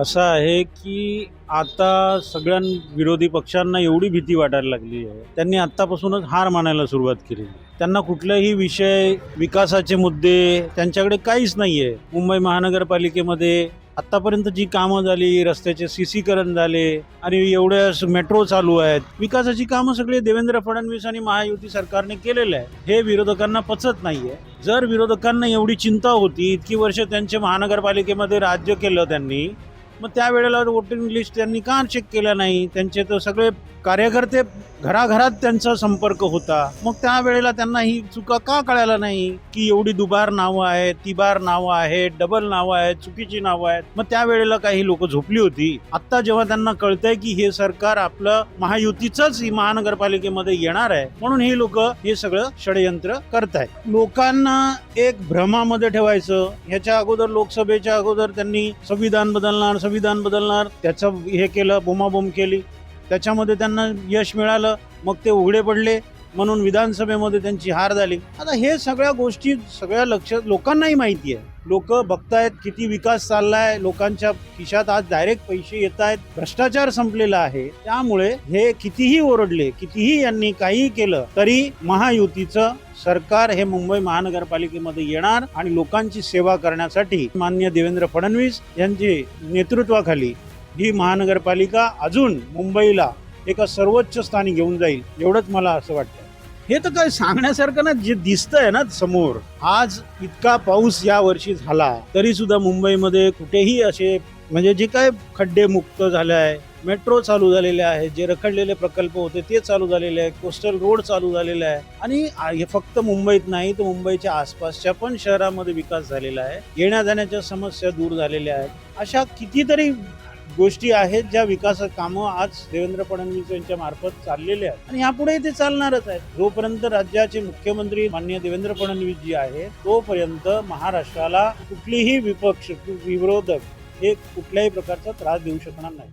असं आहे की आता सगळ्या विरोधी पक्षांना एवढी भीती वाटायला लागली आहे. त्यांनी आत्तापासूनच हार मानायला सुरुवात केली. त्यांना कुठलाही विषय विकासाचे मुद्दे त्यांच्याकडे काहीच नाही आहे मुंबई महानगरपालिकेमध्ये आत्तापर्यंत जी कामं झाली रस्त्याचे सीसीकरण झाले आणि एवढ्या मेट्रो चालू आहेत विकासाची कामं सगळे देवेंद्र फडणवीस आणि महायुती सरकारने केलेलं आहे हे विरोधकांना पचत नाहीये. जर विरोधकांना एवढी चिंता होती इतकी वर्ष त्यांचे महानगरपालिकेमध्ये राज्य केलं त्यांनी मग त्यावेळेला वोटिंग लिस्ट त्यांनी का चेक केल्या नाही? त्यांचे तर सगळे कार्यकर्ते घराघरात त्यांचा संपर्क होता. मग त्यावेळेला त्यांना ही चुका का कळायला नाही? की एवढी दुबार नावं आहेत तिबार नावं आहेत डबल नावं आहेत चुकीची नावं आहेत. मग त्यावेळेला काही लोक झोपली होती. आत्ता जेव्हा त्यांना कळतंय की हे सरकार आपलं महायुतीचंच ही महानगरपालिकेमध्ये येणार आहे म्हणून हे लोक हे सगळं षडयंत्र करतायत. लोकांना एक भ्रमामध्ये ठेवायचं ह्याच्या अगोदर लोकसभेच्या अगोदर त्यांनी संविधान बदलणार संविधान बदलणार त्याचं हे केलं बोमाबोम केली. त्याच्यामध्ये त्यांना यश मिळालं मग ते उघडे पडले म्हणून विधानसभेमध्ये त्यांची हार झाली. आता हे सगळ्या गोष्टी सगळ्या लक्ष लोकांनाही माहिती आहे. लोक बघतायत किती विकास चालला आहे लोकांच्या खिशात आज डायरेक्ट पैसे येत आहेत भ्रष्टाचार संपलेला आहे. त्यामुळे हे कितीही ओरडले कितीही यांनी काहीही केलं तरी महायुतीचं सरकार हे मुंबई महानगरपालिकेमध्ये येणार आणि लोकांची सेवा करण्यासाठी मान्य देवेंद्र फडणवीस यांची नेतृत्वाखाली ही महानगरपालिका अजून मुंबईला एका सर्वोच्च स्थानी घेऊन जाईल एवढंच मला असं वाटतं. हे तर काय सांगण्यासारखं ना जे दिसतंय ना समोर आज इतका पाऊस या वर्षी झाला तरी सुद्धा मुंबईमध्ये कुठेही असे म्हणजे जे काय खड्डे मुक्त झाले आहे मेट्रो चालू झालेले आहे जे रखडलेले प्रकल्प होते ते चालू झालेले आहे कोस्टल रोड चालू झालेले आहे. आणि हे फक्त मुंबईत नाही तर मुंबईच्या आसपासच्या पण शहरामध्ये विकास झालेला आहे. येण्या जाण्याच्या समस्या दूर झालेल्या आहेत. अशा कितीतरी गोष्टी आहेत ज्या विकास कामं आज देवेंद्र फडणवीस यांच्या मार्फत चाललेले आहेत. आणि यापुढेही ते चालणारच आहेत. जोपर्यंत राज्याचे मुख्यमंत्री मान्य देवेंद्र फडणवीस जी आहे तोपर्यंत महाराष्ट्राला कुठलीही विपक्ष विरोधक हे कुठल्याही प्रकारचा त्रास देऊ शकणार नाही